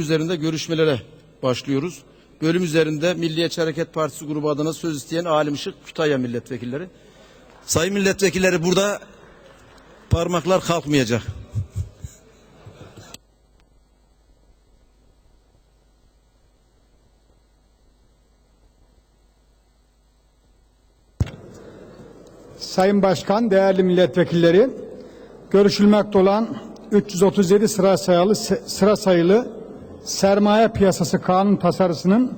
üzerinde görüşmelere başlıyoruz. Bölüm üzerinde Milliyetçi Hareket Partisi grubu adına söz isteyen Alim Işık Kütahya milletvekilleri. Sayın milletvekilleri burada parmaklar kalkmayacak. Sayın Başkan, değerli milletvekilleri, görüşülmekte olan 337 sıra sayılı sıra sayılı sermaye piyasası kanun tasarısının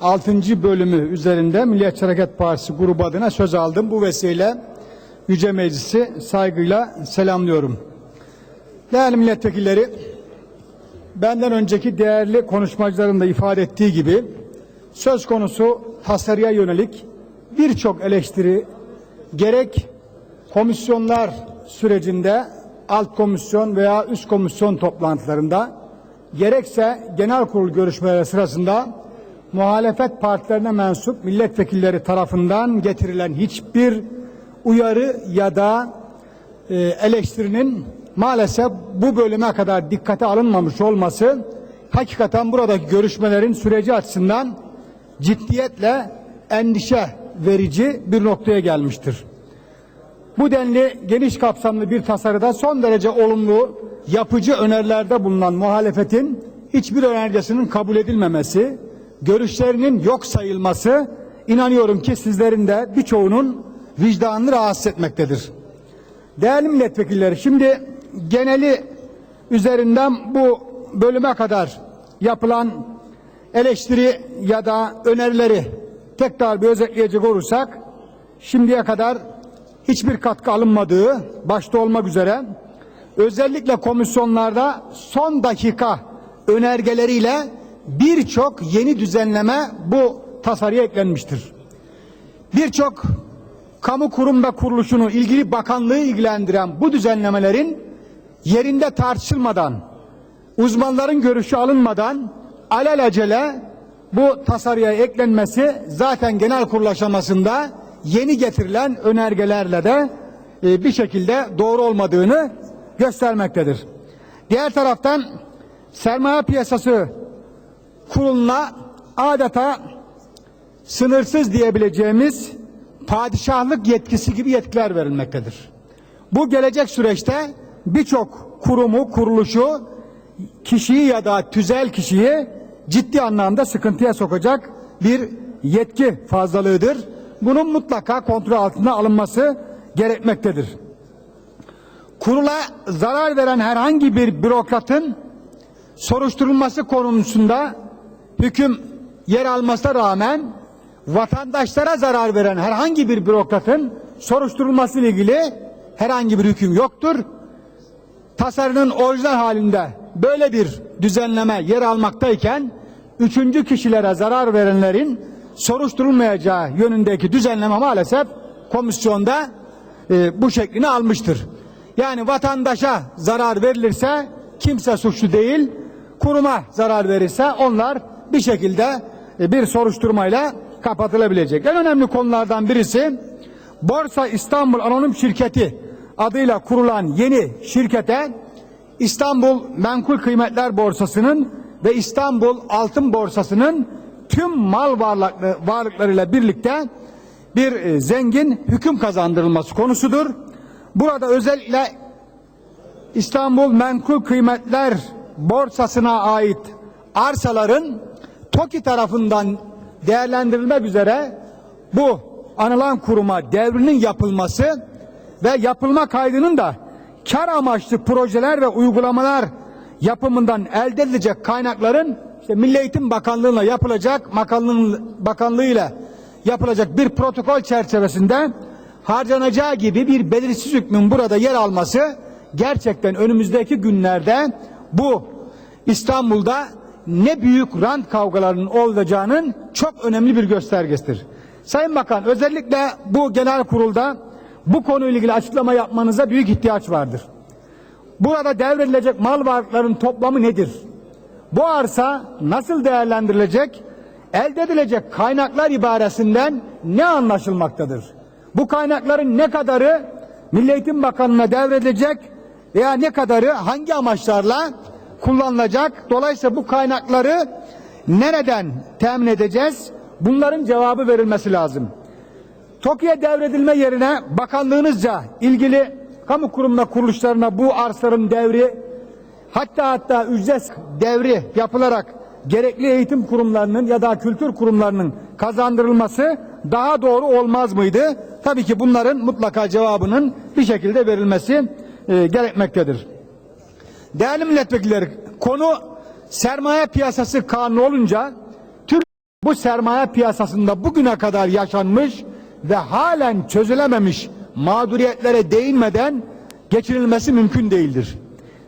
6. bölümü üzerinde Milliyetçi Hareket Partisi grubu adına söz aldım. Bu vesileyle Yüce Meclisi saygıyla selamlıyorum. Değerli milletvekilleri, benden önceki değerli konuşmacıların da ifade ettiği gibi söz konusu tasarıya yönelik birçok eleştiri gerek komisyonlar sürecinde alt komisyon veya üst komisyon toplantılarında gerekse genel kurul görüşmeleri sırasında muhalefet partilerine mensup milletvekilleri tarafından getirilen hiçbir uyarı ya da e, eleştirinin maalesef bu bölüme kadar dikkate alınmamış olması hakikaten buradaki görüşmelerin süreci açısından ciddiyetle endişe verici bir noktaya gelmiştir. Bu denli geniş kapsamlı bir tasarıda son derece olumlu, yapıcı önerilerde bulunan muhalefetin hiçbir önergesinin kabul edilmemesi, görüşlerinin yok sayılması inanıyorum ki sizlerin de birçoğunun vicdanını rahatsız etmektedir. Değerli milletvekilleri şimdi geneli üzerinden bu bölüme kadar yapılan eleştiri ya da önerileri tekrar bir özetleyecek olursak şimdiye kadar hiçbir katkı alınmadığı başta olmak üzere özellikle komisyonlarda son dakika önergeleriyle birçok yeni düzenleme bu tasarıya eklenmiştir. Birçok kamu kurum ve kuruluşunu ilgili bakanlığı ilgilendiren bu düzenlemelerin yerinde tartışılmadan, uzmanların görüşü alınmadan alelacele bu tasarıya eklenmesi zaten genel kurul aşamasında yeni getirilen önergelerle de e, bir şekilde doğru olmadığını göstermektedir. Diğer taraftan sermaye piyasası kuruluna adeta sınırsız diyebileceğimiz padişahlık yetkisi gibi yetkiler verilmektedir. Bu gelecek süreçte birçok kurumu, kuruluşu, kişiyi ya da tüzel kişiyi ciddi anlamda sıkıntıya sokacak bir yetki fazlalığıdır. Bunun mutlaka kontrol altına alınması gerekmektedir. Kurula zarar veren herhangi bir bürokratın soruşturulması konusunda hüküm yer almasına rağmen vatandaşlara zarar veren herhangi bir bürokratın soruşturulması ile ilgili herhangi bir hüküm yoktur. Tasarının orijinal halinde böyle bir düzenleme yer almaktayken üçüncü kişilere zarar verenlerin soruşturulmayacağı yönündeki düzenleme maalesef komisyonda e, bu şeklini almıştır. Yani vatandaşa zarar verilirse kimse suçlu değil, kuruma zarar verirse onlar bir şekilde e, bir soruşturmayla kapatılabilecek. En önemli konulardan birisi Borsa İstanbul Anonim Şirketi adıyla kurulan yeni şirkete İstanbul Menkul Kıymetler Borsası'nın ve İstanbul Altın Borsası'nın tüm mal varlıklarıyla birlikte bir e, zengin hüküm kazandırılması konusudur. Burada özellikle İstanbul Menkul Kıymetler Borsası'na ait arsaların TOKİ tarafından değerlendirilmek üzere bu anılan kuruma devrinin yapılması ve yapılma kaydının da kar amaçlı projeler ve uygulamalar yapımından elde edilecek kaynakların işte Milli Eğitim Bakanlığı'na yapılacak bakanlığın bakanlığıyla yapılacak bir protokol çerçevesinde harcanacağı gibi bir belirsiz hükmün burada yer alması gerçekten önümüzdeki günlerde bu İstanbul'da ne büyük rant kavgalarının olacağının çok önemli bir göstergesidir. Sayın Bakan özellikle bu genel kurulda bu konuyla ilgili açıklama yapmanıza büyük ihtiyaç vardır. Burada devredilecek mal varlıkların toplamı nedir? Bu arsa nasıl değerlendirilecek? Elde edilecek kaynaklar ibaresinden ne anlaşılmaktadır? Bu kaynakların ne kadarı Milli Eğitim Bakanlığı'na devredilecek veya ne kadarı hangi amaçlarla kullanılacak. Dolayısıyla bu kaynakları nereden temin edeceğiz? Bunların cevabı verilmesi lazım. TOKİ'ye devredilme yerine bakanlığınızca ilgili kamu kurumuna kuruluşlarına bu arsların devri hatta hatta ücret devri yapılarak gerekli eğitim kurumlarının ya da kültür kurumlarının kazandırılması daha doğru olmaz mıydı? Tabii ki bunların mutlaka cevabının bir şekilde verilmesi e, gerekmektedir. Değerli milletvekilleri konu sermaye piyasası kanunu olunca Türk bu sermaye piyasasında bugüne kadar yaşanmış ve halen çözülememiş mağduriyetlere değinmeden geçirilmesi mümkün değildir.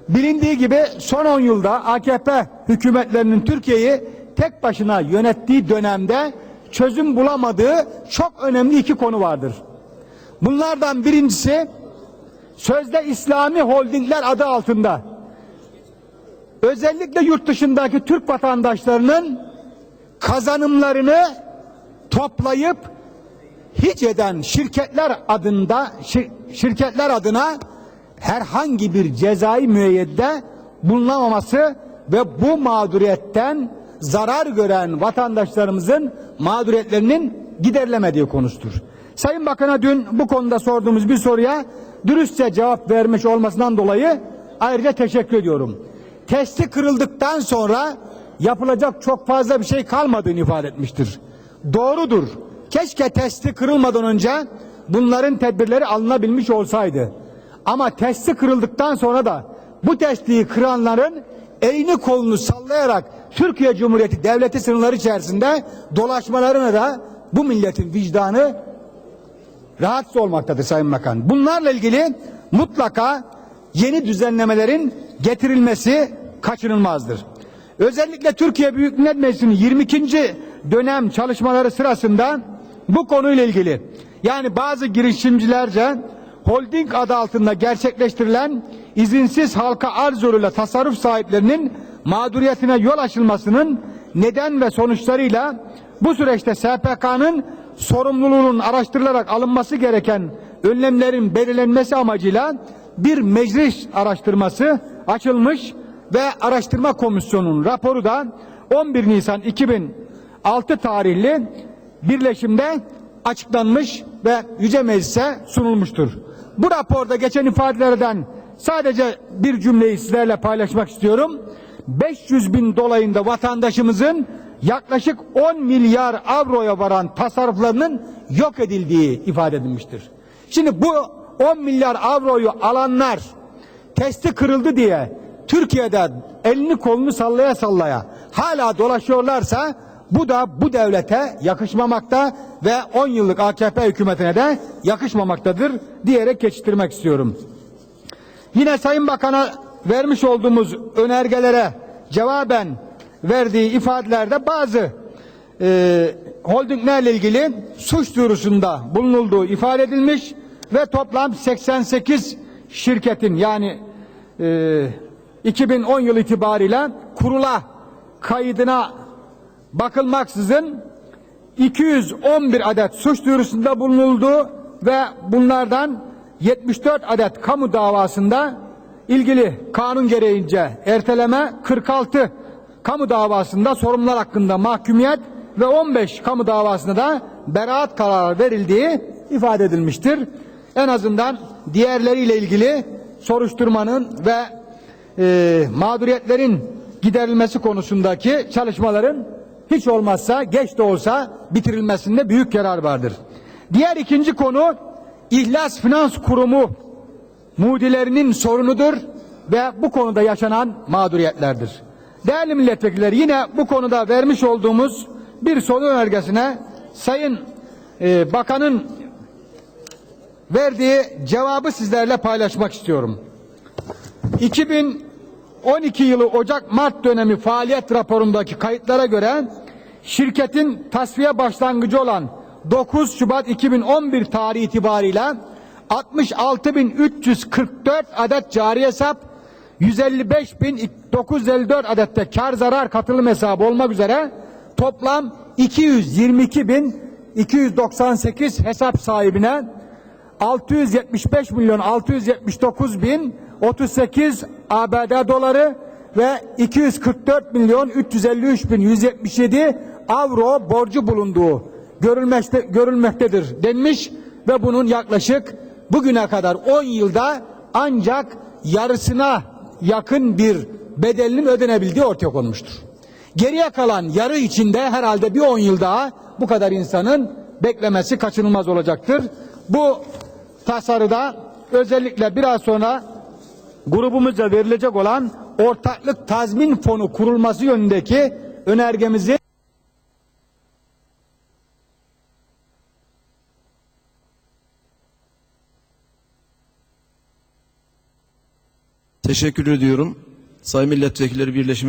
Bilindiği gibi son 10 yılda AKP hükümetlerinin Türkiye'yi tek başına yönettiği dönemde çözüm bulamadığı çok önemli iki konu vardır. Bunlardan birincisi sözde İslami holdingler adı altında özellikle yurt dışındaki Türk vatandaşlarının kazanımlarını toplayıp hiç eden şirketler adında şir- şirketler adına herhangi bir cezai müeyyide bulunamaması ve bu mağduriyetten zarar gören vatandaşlarımızın mağduriyetlerinin giderilemediği konusudur. Sayın Bakan'a dün bu konuda sorduğumuz bir soruya dürüstçe cevap vermiş olmasından dolayı ayrıca teşekkür ediyorum. Testi kırıldıktan sonra yapılacak çok fazla bir şey kalmadığını ifade etmiştir. Doğrudur. Keşke testi kırılmadan önce bunların tedbirleri alınabilmiş olsaydı. Ama testi kırıldıktan sonra da bu testiyi kıranların elini kolunu sallayarak Türkiye Cumhuriyeti devleti sınırları içerisinde dolaşmalarına da bu milletin vicdanı rahatsız olmaktadır Sayın Bakan. Bunlarla ilgili mutlaka yeni düzenlemelerin getirilmesi kaçınılmazdır. Özellikle Türkiye Büyük Millet Meclisi'nin 22. dönem çalışmaları sırasında bu konuyla ilgili yani bazı girişimcilerce holding adı altında gerçekleştirilen izinsiz halka arz yoluyla tasarruf sahiplerinin mağduriyetine yol açılmasının neden ve sonuçlarıyla bu süreçte SPK'nın sorumluluğunun araştırılarak alınması gereken önlemlerin belirlenmesi amacıyla bir meclis araştırması açılmış ve araştırma komisyonunun raporu da 11 Nisan 2006 tarihli birleşimde açıklanmış ve Yüce Meclis'e sunulmuştur. Bu raporda geçen ifadelerden sadece bir cümleyi sizlerle paylaşmak istiyorum. 500 bin dolayında vatandaşımızın yaklaşık 10 milyar avroya varan tasarruflarının yok edildiği ifade edilmiştir. Şimdi bu 10 milyar avroyu alanlar testi kırıldı diye Türkiye'de elini kolunu sallaya sallaya hala dolaşıyorlarsa bu da bu devlete yakışmamakta ve 10 yıllık AKP hükümetine de yakışmamaktadır diyerek geçiştirmek istiyorum. Yine Sayın Bakan'a vermiş olduğumuz önergelere cevaben verdiği ifadelerde bazı e, holdinglerle ilgili suç duyurusunda bulunulduğu ifade edilmiş ve toplam 88 şirketin yani e, 2010 yılı itibariyle kurula kaydına bakılmaksızın 211 adet suç duyurusunda bulunuldu ve bunlardan 74 adet kamu davasında ilgili kanun gereğince erteleme 46 kamu davasında sorumlular hakkında mahkumiyet ve 15 kamu davasında da beraat kararı verildiği ifade edilmiştir. En azından diğerleriyle ilgili soruşturmanın ve e, mağduriyetlerin giderilmesi konusundaki çalışmaların hiç olmazsa geç de olsa bitirilmesinde büyük yarar vardır. Diğer ikinci konu İhlas Finans Kurumu mudilerinin sorunudur ve bu konuda yaşanan mağduriyetlerdir. Değerli milletvekilleri yine bu konuda vermiş olduğumuz bir soru önergesine Sayın e, Bakan'ın verdiği cevabı sizlerle paylaşmak istiyorum. 2012 yılı Ocak-Mart dönemi faaliyet raporundaki kayıtlara göre şirketin tasfiye başlangıcı olan 9 Şubat 2011 tarihi itibariyle 66.344 adet cari hesap, 155.954 adette kar zarar katılım hesabı olmak üzere toplam 222.298 hesap sahibine 675 milyon 679 bin 38 ABD doları ve 244 milyon 353 bin 177 avro borcu bulunduğu görülmekte, görülmektedir denmiş ve bunun yaklaşık bugüne kadar 10 yılda ancak yarısına yakın bir bedelinin ödenebildiği ortaya konmuştur. Geriye kalan yarı içinde herhalde bir 10 yıl daha bu kadar insanın beklemesi kaçınılmaz olacaktır. Bu tasarıda özellikle biraz sonra grubumuzca verilecek olan ortaklık tazmin fonu kurulması yönündeki önergemizi Teşekkür ediyorum. Sayın Milletvekilleri Birleşimi